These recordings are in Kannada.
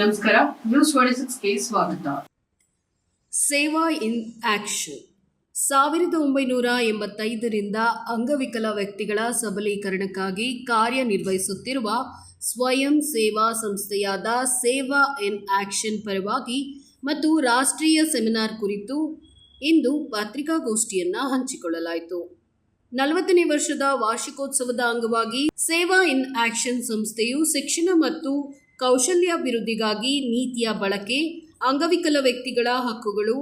ನಮಸ್ಕಾರ, ನ್ಯೂಸ್ ಸ್ವಾಗತ. ಸೇವಾ ಇನ್ ಆಕ್ಷನ್ ಸಾವಿರದ ಒಂಬೈನೂರ ಎಂಬತ್ತೈದರಿಂದ ಅಂಗವಿಕಲ ವ್ಯಕ್ತಿಗಳ ಸಬಲೀಕರಣಕ್ಕಾಗಿ ಕಾರ್ಯನಿರ್ವಹಿಸುತ್ತಿರುವ ಸ್ವಯಂ ಸೇವಾ ಸಂಸ್ಥೆಯಾದ ಸೇವಾ ಇನ್ ಆಕ್ಷನ್ ಪರವಾಗಿ ಮತ್ತು ರಾಷ್ಟ್ರೀಯ ಸೆಮಿನಾರ್ ಕುರಿತು ಇಂದು ಪತ್ರಿಕಾಗೋಷ್ಠಿಯನ್ನು ಹಂಚಿಕೊಳ್ಳಲಾಯಿತು. ನಲವತ್ತನೇ ವರ್ಷದ ವಾರ್ಷಿಕೋತ್ಸವದ ಅಂಗವಾಗಿ ಸೇವಾ ಇನ್ ಆಕ್ಷನ್ ಸಂಸ್ಥೆಯು ಶಿಕ್ಷಣ ಮತ್ತು ಕೌಶಲ್ಯಾಭಿವೃದ್ಧಿಗಾಗಿ ನೀತಿಯ ಬಳಕೆ, ಅಂಗವಿಕಲ ವ್ಯಕ್ತಿಗಳ ಹಕ್ಕುಗಳು,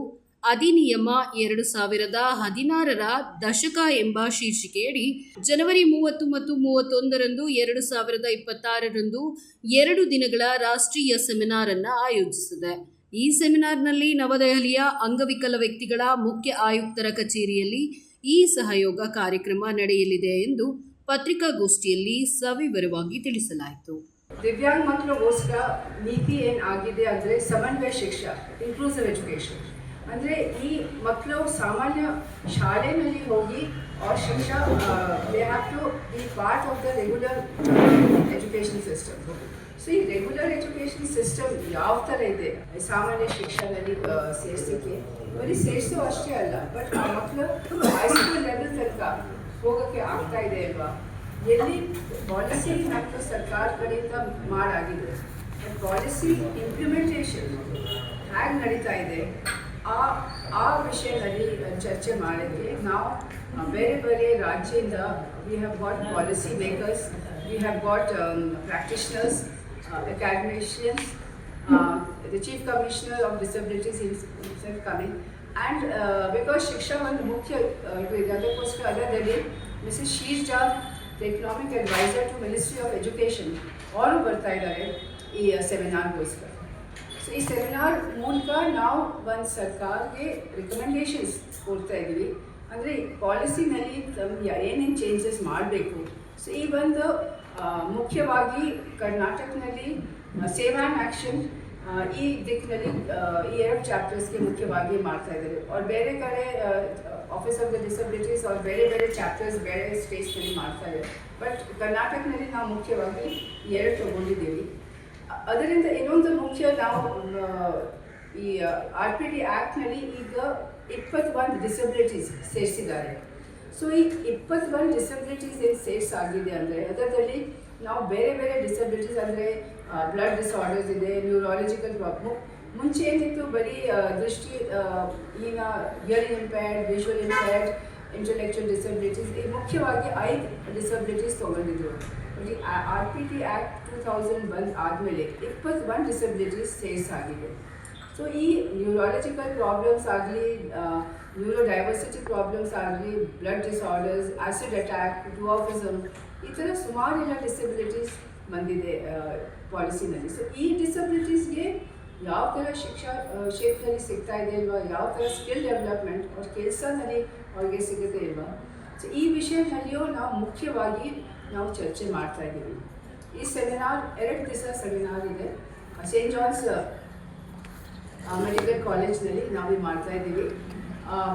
ಅಧಿನಿಯಮ ಎರಡು ಸಾವಿರದ ಹದಿನಾರರ ದಶಕ ಎಂಬ ಶೀರ್ಷಿಕೆಯಡಿ ಜನವರಿ ಮೂವತ್ತು ಮತ್ತು ಮೂವತ್ತೊಂದರಂದು ಎರಡು ಸಾವಿರದ ಇಪ್ಪತ್ತಾರರಂದು ಎರಡು ದಿನಗಳ ರಾಷ್ಟ್ರೀಯ ಸೆಮಿನಾರ್ ಅನ್ನು ಆಯೋಜಿಸಿದೆ. ಈ ಸೆಮಿನಾರ್ನಲ್ಲಿ ನವದೆಹಲಿಯ ಅಂಗವಿಕಲ ವ್ಯಕ್ತಿಗಳ ಮುಖ್ಯ ಆಯುಕ್ತರ ಕಚೇರಿಯಲ್ಲಿ ಈ ಸಹಯೋಗ ಕಾರ್ಯಕ್ರಮ ನಡೆಯಲಿದೆ ಎಂದು ಪತ್ರಿಕಾಗೋಷ್ಠಿಯಲ್ಲಿ ಸವಿವರವಾಗಿ ತಿಳಿಸಲಾಯಿತು. ದಿವ್ಯಾಂಗ ಮಕ್ಕಳಿಗೋಸ್ಕರ ನೀತಿ ಏನು ಆಗಿದೆ ಅಂದರೆ ಸಮನ್ವಯ ಶಿಕ್ಷಾ ಇನ್ಕ್ಲೂಸಿವ್ ಎಜುಕೇಷನ್ ಅಂದ್ರೆ ಈ ಮಕ್ಕಳು ಸಾಮಾನ್ಯ ಶಾಲೆಯಲ್ಲಿ ಹೋಗಿ ಅವ್ರ ಶಿಕ್ಷಾ they have to be part of the regular education system so ಈ ರೆಗ್ಯುಲರ್ ಎಜುಕೇಷನ್ ಸಿಸ್ಟಮ್ ಯಾವ ಥರ ಇದೆ? ಸಾಮಾನ್ಯ ಶಿಕ್ಷಣದಲ್ಲಿ ಸೇರಿಸಿಕೆ ಬರೀ ಸೇರಿಸೋ ಅಷ್ಟೇ ಅಲ್ಲ ಬಟ್ ಆ ಮಕ್ಕಳು ಹೈಸ್ಕೂಲ್ ಲೆವೆಲ್ ತನಕ ಹೋಗೋಕ್ಕೆ ಆಗ್ತಾ ಇದೆ ಅಲ್ವಾ? ಎಲ್ಲಿ ಪಾಲಿಸಿ ಮತ್ತು ಸರ್ಕಾರ ಕಡೆಯಿಂದ ಮಾಡಾಗಿದೆ ಪಾಲಿಸಿ ಇಂಪ್ಲಿಮೆಂಟೇಷನ್ ಹೇಗೆ ನಡೀತಾ ಇದೆ ಆ ಆ ವಿಷಯದಲ್ಲಿ ಚರ್ಚೆ ಮಾಡೋಕ್ಕೆ ನಾವು ಬೇರೆ ಬೇರೆ ರಾಜ್ಯದಿಂದ we have got policy makers we have got practitioners academicians the chief commissioner of disabilities himself coming and because ಶಿಕ್ಷಾ ಒಂದು ಮುಖ್ಯ uh, ಇದು ಇದೆ ಅದಕ್ಕೋಸ್ಕರ ಅದರಲ್ಲಿ Mrs Shirja the economic advisor to ministry of education ಅವರು ಬರ್ತಾ ಇದ್ದಾರೆ ಈ ಸೆಮಿನಾರ್ಗೋಸ್ಕರ ಸೊ ಈ ಸೆಮಿನಾರ್ ಮೂಲಕ ನಾವು ಒಂದು ಸರ್ಕಾರಕ್ಕೆ ರೆಕಮೆಂಡೇಷನ್ಸ್ ಕೊಡ್ತಾ ಇದ್ದೀವಿ. ಅಂದರೆ ಪಾಲಿಸಿನಲ್ಲಿ ಏನೇನು ಚೇಂಜಸ್ ಮಾಡಬೇಕು. ಸೊ ಈ ಒಂದು ಮುಖ್ಯವಾಗಿ ಕರ್ನಾಟಕದಲ್ಲಿ ಸೇವ್ ಆ್ಯಂಡ್ ಆ್ಯಕ್ಷನ್ ಈ ದಿಕ್ಕಿನಲ್ಲಿ ಈ ಎರಡು ಚಾಪ್ಟರ್ಸ್ಗೆ ಮುಖ್ಯವಾಗಿ ಮಾಡ್ತಾ ಇದ್ದಾರೆ. ಅವ್ರು ಬೇರೆ ಕಡೆ ಆಫೀಸ್ ಆಫ್ ದ ಡಿಸಬಿಲಿಟೀಸ್ ಅವ್ರು ಬೇರೆ ಬೇರೆ ಚಾಪ್ಟರ್ಸ್ ಬೇರೆ ಸ್ಟೇಟ್ಸ್ನಲ್ಲಿ ಮಾಡ್ತಾ ಇದ್ದಾರೆ ಬಟ್ ಕರ್ನಾಟಕದಲ್ಲಿ ನಾವು ಮುಖ್ಯವಾಗಿ ಎರಡು ತಗೊಂಡಿದ್ದೀವಿ. ಅದರಿಂದ ಇನ್ನೊಂದು ಮುಖ್ಯ ನಾವು ಈ ಆರ್ ಪಿ ಡಿ ಆ್ಯಕ್ಟ್ನಲ್ಲಿ ಈಗ ಇಪ್ಪತ್ತೊಂದು ಡಿಸಬಿಲಿಟೀಸ್ ಸೇರಿಸಿದ್ದಾರೆ. ಸೊ ಈ ಇಪ್ಪತ್ತೊಂದು ಡಿಸಬಿಲಿಟೀಸ್ ಏನು ಸೇರ್ಸ್ ಆಗಿದೆ ಅಂದರೆ, ಅದರಲ್ಲಿ ನಾವು ಬೇರೆ ಬೇರೆ ಡಿಸಬಿಲಿಟೀಸ್ ಅಂದರೆ ಬ್ಲಡ್ ಡಿಸಾರ್ಡರ್ಸ್ ಇದೆ ನ್ಯೂರಾಲಜಿಕಲ್ ಪ್ರಾಬ್ಲಮ್ ಮುಂಚೆ ಏನಿತ್ತು, ಬರೀ ದೃಷ್ಟಿ ಈಗ hearing impaired visual impaired intellectual disabilities ಈ ಮುಖ್ಯವಾಗಿ ಐದು disabilities ತೊಗೊಂಡಿದ್ರು. R P T act two thousand ಬಂದ್ ಆದಮೇಲೆ ಇಪ್ಪತ್ತೊಂದು ಡಿಸಬಿಲಿಟೀಸ್ ಸೇರ್ಸ್ ಆಗಿದೆ. ಸೊ ಈ ನ್ಯೂರಾಲಜಿಕಲ್ ಪ್ರಾಬ್ಲಮ್ಸ್ ಆಗಲಿ ನ್ಯೂರೋ ಪ್ರಾಬ್ಲಮ್ಸ್ ಆಗಲಿ blood disorders acid attack dwarfism ಈ ಥರ ಸುಮಾರು ಎಲ್ಲ ಡಿಸಬಿಲಿಟೀಸ್ ಬಂದಿದೆ ಪಾಲಿಸಿನಲ್ಲಿ ಸೊ ಈ ಡಿಸಬಿಲಿಟೀಸ್ಗೆ ಯಾವ ಥರ ಶಿಕ್ಷಾ ಆ, ಕ್ಷೇತ್ರದಲ್ಲಿ ಸಿಗ್ತಾ ಇದೆ ಇಲ್ವಾ? ಯಾವ ಥರ ಸ್ಕಿಲ್ ಡೆವಲಪ್ಮೆಂಟ್ ಅವ್ರ ಕೆಲಸದಲ್ಲಿ ಅವ್ರಿಗೆ ಸಿಗುತ್ತೆ ಇಲ್ವಾ? ಸೊ ಈ ವಿಷಯದಲ್ಲಿಯೂ ನಾವು ಮುಖ್ಯವಾಗಿ ನಾವು ಚರ್ಚೆ ಮಾಡ್ತಾ ಇದ್ದೀವಿ. ಈ ಸೆಮಿನಾರ್ ಎರಡು ದಿವಸ ಸೆಮಿನಾರ್ ಇದೆ. ಸೇಂಟ್ ಜಾನ್ಸ್ ಮೆಡಿಕಲ್ ಕಾಲೇಜ್ನಲ್ಲಿ ನಾವು ಮಾಡ್ತಾ ಇದ್ದೀವಿ.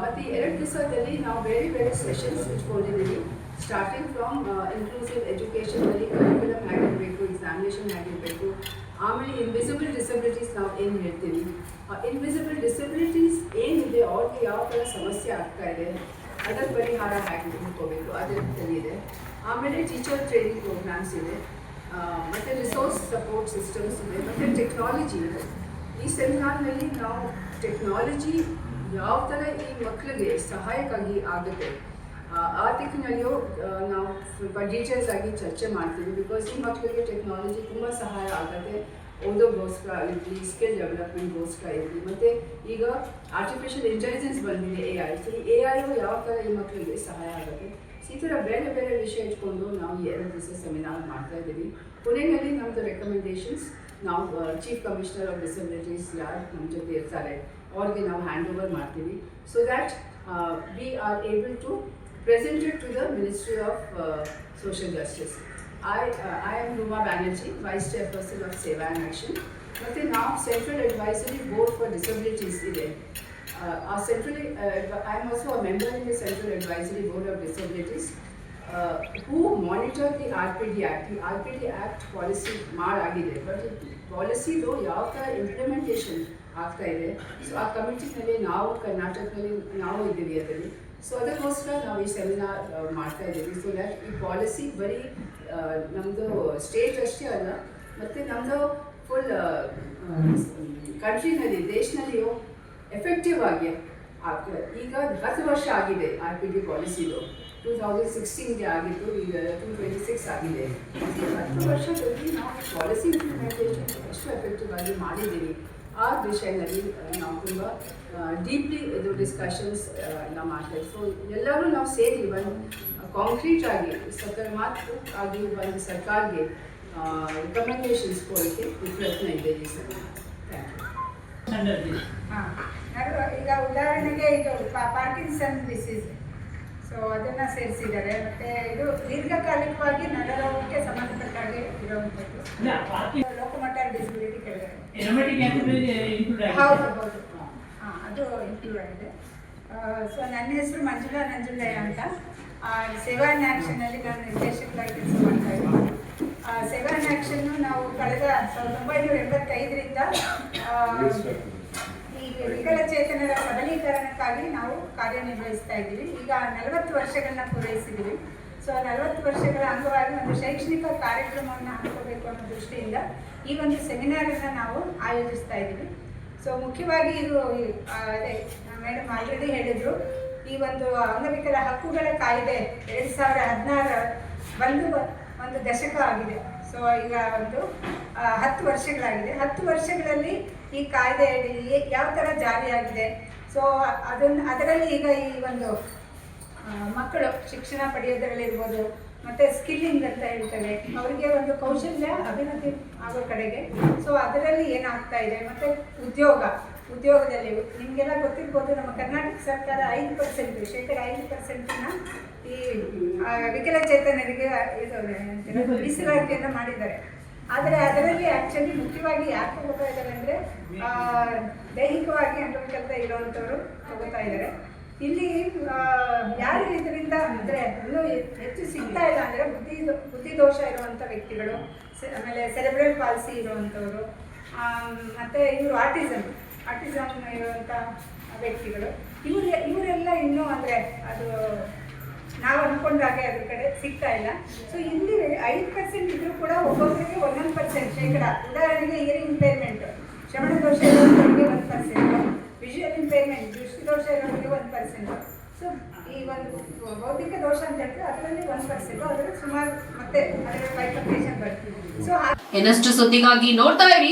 ಮತ್ತು ಎರಡು ದಿವಸದಲ್ಲಿ ನಾವು ಬೇರೆ ಬೇರೆ ಸೆಷನ್ಸ್ ಇಟ್ಕೊಂಡಿದ್ದೀವಿ ಸ್ಟಾರ್ಟಿಂಗ್ ಫ್ರಮ್ ಇನ್ಕ್ಲೂಸಿವ್ ಎಜುಕೇಷನಲ್ಲಿ ಕರಿಕ್ಯುಲಮ್ ಹೇಗಿರಬೇಕು ಎಕ್ಸಾಮಿನೇಷನ್ ಆಗಿರಬೇಕು ಆಮೇಲೆ ಇನ್ವಿಸಿಬಲ್ ಡಿಸಬಿಲಿಟೀಸ್ ನಾವು ಏನು ಹೇಳ್ತೀವಿ? ಇನ್ವಿಸಿಬಲ್ ಡಿಸಬಿಲಿಟೀಸ್ ಏನಿದೆ, ಅವ್ರಿಗೆ ಯಾವ ಥರ ಸಮಸ್ಯೆ ಆಗ್ತಾ ಇದೆ, ಅದರ ಪರಿಹಾರ ಹೇಗೆ ಹುಡ್ಕೋಬೇಕು ಅದರಲ್ಲಿ ಇದೆ ಆಮೇಲೆ ಟೀಚರ್ ಟ್ರೈನಿಂಗ್ ಪ್ರೋಗ್ರಾಮ್ಸ್ ಇದೆ ಮತ್ತೆ ರಿಸೋರ್ಸ್ ಸಪೋರ್ಟ್ ಸಿಸ್ಟಮ್ಸ್ ಇದೆ, ಮತ್ತು ಟೆಕ್ನಾಲಜಿ ಇದೆ. ಈ ಸೆಮಿನಾರ್ನಲ್ಲಿ ನಾವು ಟೆಕ್ನಾಲಜಿ ಯಾವ ಥರ ಈ ಮಕ್ಕಳಿಗೆ ಸಹಾಯಕ್ಕಾಗಿ ಆಗುತ್ತೆ ಆ, ದಿಕ್ಕಿನಲ್ಲಿಯೂ ನಾವು ಸ್ವಲ್ಪ ಡೀಟೇಲ್ಸ್ ಆಗಿ ಚರ್ಚೆ ಮಾಡ್ತೀವಿ. ಬಿಕಾಸ್ ಈ ಮಕ್ಕಳಿಗೆ ಟೆಕ್ನಾಲಜಿ ತುಂಬ ಸಹಾಯ ಆಗುತ್ತೆ ಓದೋಗೋಸ್ಕರ ಇರಲಿ ಸ್ಕಿಲ್ ಡೆವಲಪ್ಮೆಂಟ್ಗೋಸ್ಕರ ಇರಲಿ ಮತ್ತು ಈಗ ಆರ್ಟಿಫಿಷಿಯಲ್ ಇಂಟೆಲಿಜೆನ್ಸ್ ಬಂದಿದೆ A I so A I ಯಾವ ಥರ ಈ ಮಕ್ಕಳಿಗೆ ಸಹಾಯ ಆಗುತ್ತೆ? ಈ ಥರ ಬೇರೆ ಬೇರೆ ವಿಷಯ ಇಟ್ಕೊಂಡು ನಾವು ಎರಡು ದಿವಸ ಸೆಮಿನಾರ್ ಮಾಡ್ತಾ ಇದ್ದೀವಿ. ಪುಣೆಯಲ್ಲಿ ನಮ್ಮದು ರೆಕಮೆಂಡೇಷನ್ಸ್ ನಾವು ಚೀಫ್ ಕಮಿಷನರ್ ಆಫ್ ಡಿಸಬಿಲಿಟೀಸ್ ಯಾರು ನಮ್ಮ ಜೊತೆ ಇರ್ತಾರೆ? ಅವ್ರಿಗೆ ನಾವು ಹ್ಯಾಂಡ್ ಓವರ್ ಮಾಡ್ತೀವಿ so that we are able to present it to the ministry of social justice I I am Ruma Banerjee vice chairperson of Seva and action ಮತ್ತು ನಾವು central advisory board for disabilities ಇದೆ Uh, our central, uh, I am also a member in the Central Advisory Board of Disabilities. Who monitor the R P D act ಈ R P D act policy ಮಾಡಾಗಿದೆ but ಪಾಲಿಸಿದು ಯಾವ ಥರ ಇಂಪ್ಲಿಮೆಂಟೇಷನ್ ಆಗ್ತಾ ಇದೆ. ಸೊ ಆ ಕಮಿಟಿನಲ್ಲಿ ನಾವು ಕರ್ನಾಟಕದಲ್ಲಿ ನಾವು ಇದ್ದೀವಿ ಅದರಲ್ಲಿ. ಸೊ ಅದಕ್ಕೋಸ್ಕರ ನಾವು ಈ ಸೆಮಿನಾರ್ ಮಾಡ್ತಾ ಇದ್ದೀವಿ. ಸೊ ದ್ಯಾಟ್ ಈ ಪಾಲಿಸಿ ಬರೀ ನಮ್ಮದು ಸ್ಟೇಟ್ ಅಷ್ಟೇ ಅಲ್ಲ, ಮತ್ತು ನಮ್ಮದು ಫುಲ್ ಕಂಟ್ರಿನಲ್ಲಿ ದೇಶದಲ್ಲಿಯೂ ಎಫೆಕ್ಟಿವ್ ಆಗಿ ಈಗ ಹತ್ತು ವರ್ಷ ಆಗಿದೆ ಆರ್ ಪಿ ಡಿ ಪಾಲಿಸಿದು ಟೂ ತೌಸಂಡ್ ಸಿಕ್ಸ್ಟೀನ್ಗೆ ಆಗಿತ್ತು ಈಗ ಟೂ ಟ್ವೆಂಟಿ ಸಿಕ್ಸ್ ಆಗಿದೆ. ಹತ್ತು ವರ್ಷದಲ್ಲಿ ನಾವು ಪಾಲಿಸಿ ಇಂಪ್ಲಿಮೆಂಟೇಷನ್ ಎಷ್ಟು ಎಫೆಕ್ಟಿವ್ ಆಗಿ ಮಾಡಿದ್ದೀವಿ. ಆ ವಿಷಯದಲ್ಲಿ ನಾವು ತುಂಬ ಡೀಪ್ಲಿ ಇದು ಡಿಸ್ಕಷನ್ಸ್ ಎಲ್ಲ ಮಾಡ್ತೇವೆ. ಸೊ ಎಲ್ಲರೂ ನಾವು ಸೇರಿ ಒಂದು ಕಾಂಕ್ರೀಟ್ ಆಗಿ ಸಕಾರಾತ್ಮಕ ಆಗಿ ಒಂದು ಸರ್ಕಾರಕ್ಕೆ ರೆಕಮೆಂಡೇಶನ್ಸ್ ಕೊಡೋಕ್ಕೆ ಈ ಪ್ರಯತ್ನ ಇದೆ ಈ ಸಲ. ಈಗ ಉದಾಹರಣೆಗೆ ಇದು ಪಾ- ಪಾರ್ಕಿನ್ಸನ್ ಡಿಸೀಸ್ ಸೊ ಅದನ್ನ ಸೇರಿಸಿದ್ದಾರೆ. ಮತ್ತೆ ಇದು ದೀರ್ಘಕಾಲಿಕವಾಗಿ ನರರೋಗಕ್ಕೆ ಸಂಬಂಧಪಟ್ಟಾಗಿ ಇರುವಂತದ್ದು ಇರುವಂಥದ್ದು ಲೋಕೋಮೋಟರ್ ಡಿಸಬಿಲಿಟಿ ಇನ್ಕ್ಲೂಡ್ ಹೌದು ಆಗಿದೆ. ಹೌದು ಹಾಂ. ಅದು ಇನ್ಕ್ಲೂಡ್ ಆಗಿದೆ. ಸೊ ನನ್ನ ಹೆಸರು ಮಂಜುಳಾ ನಂಜುಂಡಯ್ಯ ಅಂತ. ಆ, ಸೇವಾ ಇನ್ ಆ್ಯಕ್ಷನಲ್ಲಿ ನಾನು ನಿರ್ದೇಶಕರಾಗಿ ಕೆಲಸ ಮಾಡ್ತಾ ಇದ್ದೀನಿ. ಆ, ಸೇವಾ ಇನ್ ಆ್ಯಕ್ಷನ್ನು ನಾವು ಕಳೆದ ಸಾವಿರದ ಒಂಬೈನೂರ ಎಂಬತ್ತೈದರಿಂದ ವಿಕಲಚೇತನರ ಸಬಲೀಕರಣಕ್ಕಾಗಿ ನಾವು ಕಾರ್ಯನಿರ್ವಹಿಸ್ತಾ ಇದ್ದೀವಿ. ಈಗ ನಲವತ್ತು ವರ್ಷಗಳನ್ನ ಪೂರೈಸಿದ್ದೀವಿ. ಸೊ ನಲವತ್ತು ವರ್ಷಗಳ ಅಂಗವಾಗಿ ಒಂದು ಶೈಕ್ಷಣಿಕ ಕಾರ್ಯಕ್ರಮವನ್ನು ಹಾಕೋಬೇಕು ಅನ್ನೋ ದೃಷ್ಟಿಯಿಂದ ಈ ಒಂದು ಸೆಮಿನಾರನ್ನು ನಾವು ಆಯೋಜಿಸ್ತಾ ಇದ್ದೀವಿ. ಸೊ ಮುಖ್ಯವಾಗಿ ಇದು ಅದೇ ಮೇಡಮ್ ಆಲ್ರೆಡಿ ಹೇಳಿದರು, ಈ ಒಂದು ಅಂಗವಿಕಲ ಹಕ್ಕುಗಳ ಕಾಯ್ದೆ ಎರಡು ಸಾವಿರ ಹದಿನಾರ ಬಂದು ಒಂದು ದಶಕ ಆಗಿದೆ. ಸೊ ಈಗ ಒಂದು ಹತ್ತು ವರ್ಷಗಳಾಗಿದೆ. ಹತ್ತು ವರ್ಷಗಳಲ್ಲಿ ಈ ಕಾಯ್ದೆ ಯಾವ ಥರ ಜಾರಿಯಾಗಿದೆ? ಸೊ ಅದನ್ನು, ಅದರಲ್ಲಿ ಈಗ ಈ ಒಂದು ಮಕ್ಕಳು ಶಿಕ್ಷಣ ಪಡೆಯೋದ್ರಲ್ಲಿರ್ಬೋದು, ಮತ್ತು ಸ್ಕಿಲ್ಲಿಂಗ್ ಅಂತ ಹೇಳ್ತಾರೆ. ಅವರಿಗೆ ಒಂದು ಕೌಶಲ್ಯ, ಅಭಿವೃದ್ಧಿ ಆಗೋ ಕಡೆಗೆ. ಸೊ ಅದರಲ್ಲಿ ಏನಾಗ್ತಾ ಇದೆ? ಮತ್ತು ಉದ್ಯೋಗ. ಉದ್ಯೋಗದಲ್ಲಿ ನಿಮಗೆಲ್ಲ ಗೊತ್ತಿರ್ಬೋದು, ನಮ್ಮ ಕರ್ನಾಟಕ ಸರ್ಕಾರ ಐದು ಪರ್ಸೆಂಟ್ ಶೇಕಡ ಐದು ಪರ್ಸೆಂಟನ್ನು ಈ ವಿಕಲಚೇತನರಿಗೆ, ಇದು ಮೀಸಲಾತಿಯನ್ನು ಮಾಡಿದ್ದಾರೆ. ಆದರೆ ಅದರಲ್ಲಿ ಆ್ಯಕ್ಚುಲಿ ಮುಖ್ಯವಾಗಿ ಯಾಕೆ ತಗೋತಾ ಇದ್ದಾರೆ ಅಂದರೆ ದೈಹಿಕವಾಗಿ ಅಂಗವಿಕಲ್ತ ಇರೋವಂಥವರು ತಗೋತಾ ಇದ್ದಾರೆ. ಇಲ್ಲಿ ಯಾರು ಇದರಿಂದ ಅಂದರೆ ಇನ್ನೂ ಹೆಚ್ಚು ಸಿಗ್ತಾ ಇಲ್ಲ ಅಂದರೆ ಬುದ್ಧಿ ದೋಷ ಇರುವಂಥ ವ್ಯಕ್ತಿಗಳು ಆಮೇಲೆ ಸೆಲೆಬ್ರಲ್ ಪಾಲಿಸಿ ಇರುವಂಥವ್ರು ಮತ್ತು ಇವರು ಆಟಿಸಮ್ ಆಟಿಸಮ್ ಇರುವಂಥ ವ್ಯಕ್ತಿಗಳು. ಇವ್ರ, ಇವರೆಲ್ಲ ಇನ್ನೂ ಅಂದರೆ ಅದು ನಾವು ಅಂದ್ಕೊಂಡಾಗೆ ಅದ್ರ ಕಡೆ ಸಿಗ್ತಾ ಇಲ್ಲ. ಸೊ ಇಲ್ಲಿ ಐದು ಪರ್ಸೆಂಟ್ ಇದ್ರೂ ಕೂಡ ಒಬ್ಬೊಬ್ಬರಿಗೆ ಒಂದೊಂದು ಪರ್ಸೆಂಟ್ ಶೇಕಡ. ಉದಾಹರಣೆಗೆ ಇಯರಿಂಗ್ ಇಂಪೇರ್ಮೆಂಟ್ ಶ್ರವಣ ದೋಷ ಇರೋರಿಗೆ ಒಂದು ಪರ್ಸೆಂಟ್ ವಿಷುವಲ್ ಇಂಪೇರ್ಮೆಂಟ್ ದೃಷ್ಟಿದೋಷ ಇರೋರಿಗೆ ಒಂದು ಪರ್ಸೆಂಟ್ ಸೊ ಈ ಒಂದು ಬೌದ್ಧಿಕ ದೋಷ ಅಂತ ಹೇಳಿದ್ರೆ ಅದರಲ್ಲಿ ಒಂದು ಪರ್ಸೆಂಟ್ ಅದರಲ್ಲಿ ಸುಮಾರು ಮತ್ತೆ ಅದರ ಬರ್ತೀವಿ ಸೊ ಇನ್ನಷ್ಟು ಸುದ್ದಿಗಾಗಿ ನೋಡ್ತಾ ಇರಿ.